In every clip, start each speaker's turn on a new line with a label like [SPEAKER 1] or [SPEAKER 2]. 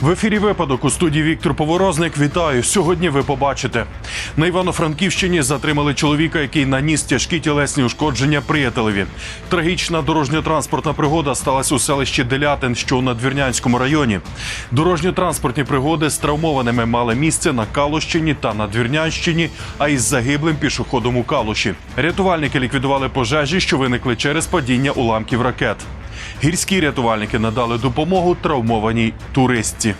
[SPEAKER 1] В ефірі випадок у студії Віктор Поворозник. Вітаю. Сьогодні ви побачите на Івано-Франківщині затримали чоловіка, який наніс тяжкі тілесні ушкодження приятелеві. Трагічна дорожньо-транспортна пригода сталася у селищі Делятин, що у Надвірнянському районі. Дорожньо-транспортні пригоди з травмованими мали місце на Калущині та Надвірнянщині, а із загиблим пішоходом у Калуші. Рятувальники ліквідували пожежі, що виникли через падіння уламків ракет. Гірські рятувальники надали допомогу травмованій туристці.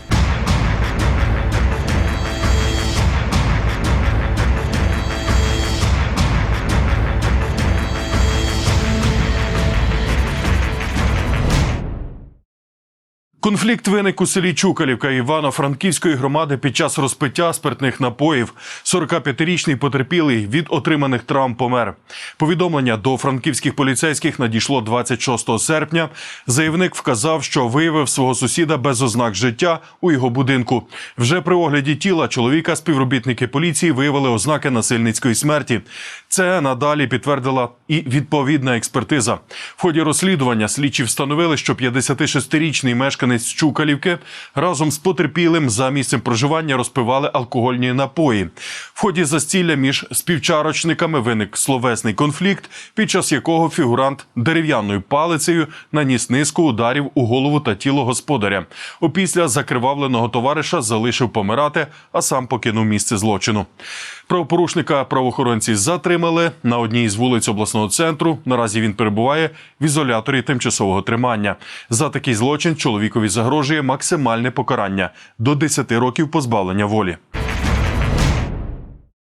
[SPEAKER 1] Конфлікт виник у селі Чукалівка Івано-Франківської громади під час розпиття спиртних напоїв. 45-річний потерпілий від отриманих травм помер. Повідомлення до франківських поліцейських надійшло 26 серпня. Заявник вказав, що виявив свого сусіда без ознак життя у його будинку. Вже при огляді тіла чоловіка співробітники поліції виявили ознаки насильницької смерті. Це надалі підтвердила і відповідна експертиза. В ході розслідування слідчі встановили, що 56-річний мешканець Чукалівки разом з потерпілим за місцем проживання розпивали алкогольні напої. В ході застілля між співчарочниками виник словесний конфлікт, під час якого фігурант дерев'яною палицею наніс низку ударів у голову та тіло господаря. Опісля закривавленого товариша залишив помирати, а сам покинув місце злочину. Правопорушника правоохоронці затримали на одній із вулиць обласного центру. Наразі він перебуває в ізоляторі тимчасового тримання. За такий злочин чоловікові загрожує максимальне покарання до 10 років позбавлення волі.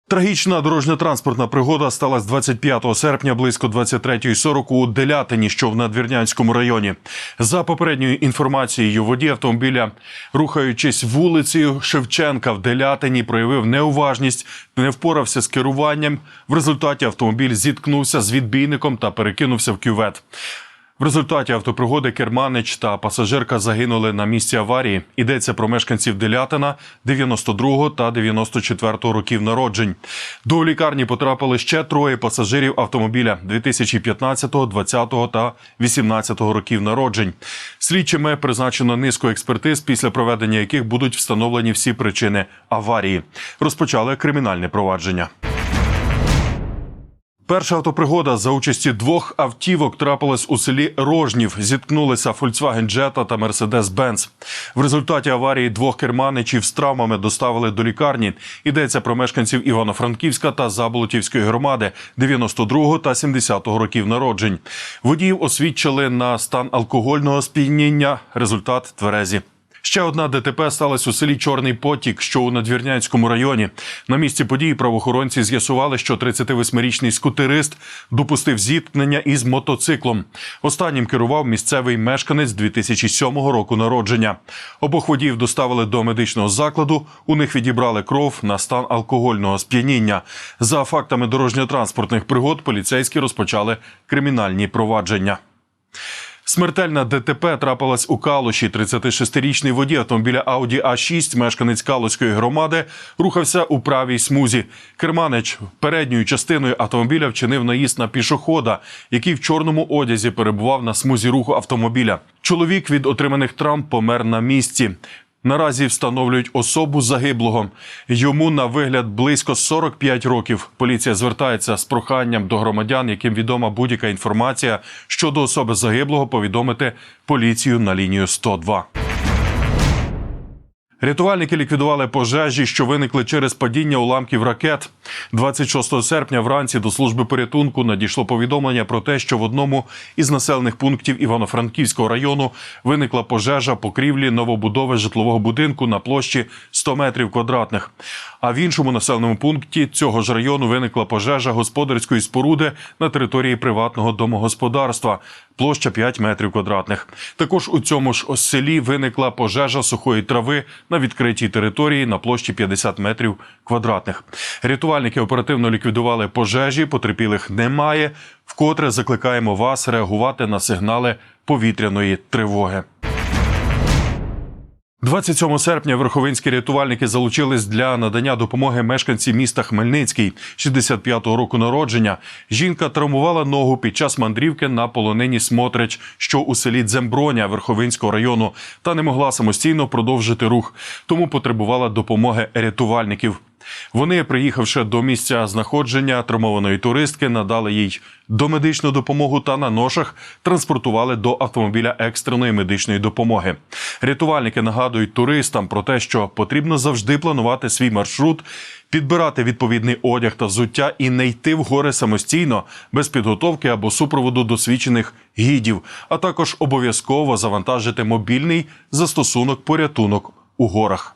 [SPEAKER 1] Трагічна дорожньо-транспортна пригода сталася 25 серпня близько 23.40 у Делятині, що в Надвірнянському районі. За попередньою інформацією, водій автомобіля, рухаючись вулицею Шевченка в Делятині, проявив неуважність, не впорався з керуванням. В результаті автомобіль зіткнувся з відбійником та перекинувся в кювет. В результаті автопригоди керманич та пасажирка загинули на місці аварії. Йдеться про мешканців Делятина 92 та 94 років народжень. До лікарні потрапили ще троє пасажирів автомобіля 2015, 20 та 18 років народжень. Слідчими призначено низку експертиз, після проведення яких будуть встановлені всі причини аварії. Розпочали кримінальне провадження. Перша автопригода за участі двох автівок трапилась у селі Рожнів. Зіткнулися Volkswagen Jetta та Mercedes-Benz. В результаті аварії двох керманичів з травмами доставили до лікарні. Йдеться про мешканців Івано-Франківська та Заболотівської громади 92 та 70 років народжень. Водіїв освідчили на стан алкогольного сп'яніння. Результат тверезі. Ще одна ДТП сталася у селі Чорний Потік, що у Надвірнянському районі. На місці події правоохоронці з'ясували, що 38-річний скутерист допустив зіткнення із мотоциклом. Останнім керував місцевий мешканець 2007 року народження. Обох водіїв доставили до медичного закладу. У них відібрали кров на стан алкогольного сп'яніння. За фактами дорожньо-транспортних пригод поліцейські розпочали кримінальні провадження. Смертельна ДТП трапилась у Калуші. 36-річний водій автомобіля Audi A6, мешканець Калуської громади, рухався у правій смузі. Керманич передньою частиною автомобіля вчинив наїзд на пішохода, який в чорному одязі перебував на смузі руху автомобіля. Чоловік від отриманих травм помер на місці. Наразі встановлюють особу загиблого. Йому на вигляд близько 45 років. Поліція звертається з проханням до громадян, яким відома будь-яка інформація щодо особи загиблого, повідомити поліцію на лінію 102. Рятувальники ліквідували пожежі, що виникли через падіння уламків ракет. 26 серпня вранці до служби порятунку надійшло повідомлення про те, що в одному із населених пунктів Івано-Франківського району виникла пожежа покрівлі новобудови житлового будинку на площі 100 метрів квадратних. А в іншому населеному пункті цього ж району виникла пожежа господарської споруди на території приватного домогосподарства. Площа 5 метрів квадратних. Також у цьому ж селі виникла пожежа сухої трави на відкритій території на площі 50 метрів квадратних. Рятувальники оперативно ліквідували пожежі, потерпілих немає. Вкотре закликаємо вас реагувати на сигнали повітряної тривоги. 27 серпня верховинські рятувальники залучились для надання допомоги мешканці міста Хмельницький 65-го року народження. Жінка травмувала ногу під час мандрівки на полонині Смотрич, що у селі Дземброня Верховинського району, та не могла самостійно продовжити рух, тому потребувала допомоги рятувальників. Вони, приїхавши до місця знаходження травмованої туристки, надали їй домедичну допомогу та на ношах транспортували до автомобіля екстреної медичної допомоги. Рятувальники нагадують туристам про те, що потрібно завжди планувати свій маршрут, підбирати відповідний одяг та взуття і не йти в гори самостійно без підготовки або супроводу досвідчених гідів, а також обов'язково завантажити мобільний застосунок порятунок у горах.